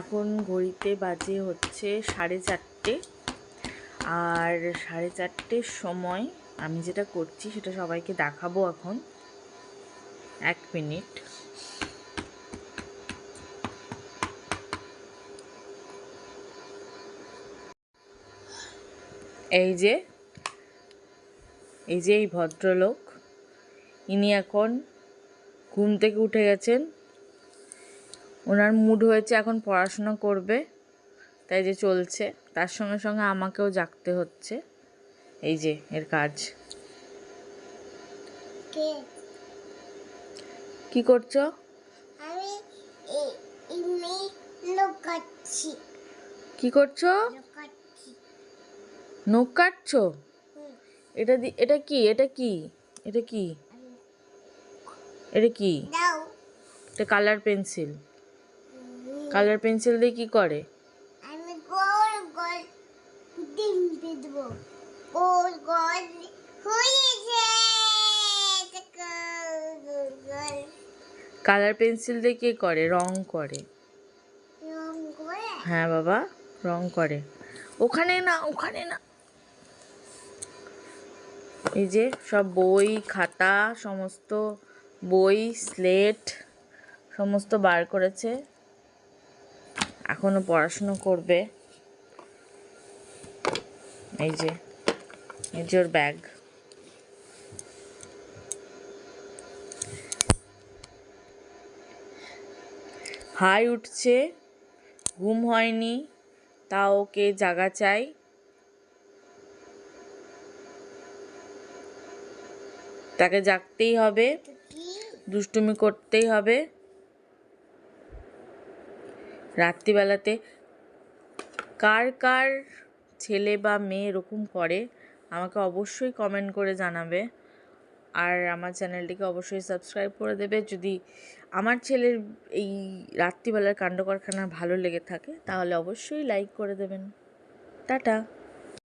এখন ঘড়িতে বাজে হচ্ছে সাড়ে চারটে। আর সাড়ে চারটের সময় আমি যেটা করছি সেটা সবাইকে দেখাবো এখন। এক মিনিট। এই যে এই যে এই ভদ্রলোক। ইনি এখন ঘুম থেকে উঠে গেছেন। ওনার মুড হয়েছে এখন পড়াশোনা করবে তাই যে চলছে। তার সঙ্গে সঙ্গে আমাকেও জাগতে হচ্ছে। এই যে এর কাজ। কে? করছ? কি করছ? নখ কাটছো? এটা দি এটা কি? এটা কি? এটা কি? এটা কি? এটা কালার পেন্সিল। কালার পেন্সিল দিয়ে কি করে? আমি গোল গোল ডিম দেবো গোল গোল হয়েছে কালার পেন্সিল দিয়ে কি করে? রং করে। রং করে? হ্যাঁ বাবা রং করে। ওখানে না ওখানে না। এই যে সব বই খাতা সমস্ত বই স্লেট সমস্ত বার করেছে। এখনও পড়াশুনো করবে। এই যে এই যে ওর ব্যাগ হাই উঠছে, ঘুম হয়নি তা ওকে জাগা চাই। তাকে জাগতেই হবে, দুষ্টুমি করতেই হবে। রাত্রিবেলাতে কার কার ছেলে বা মেয়ে এরকম করে, আমাকে অবশ্যই কমেন্ট করে জানাবে। আর আমার চ্যানেলটিকে অবশ্যই সাবস্ক্রাইব করে দেবে। যদি আমার ছেলের এই রাত্রিবেলার কাণ্ড কারখানা ভালো লেগে থাকে, তাহলে অবশ্যই লাইক করে দেবেন। টাটা।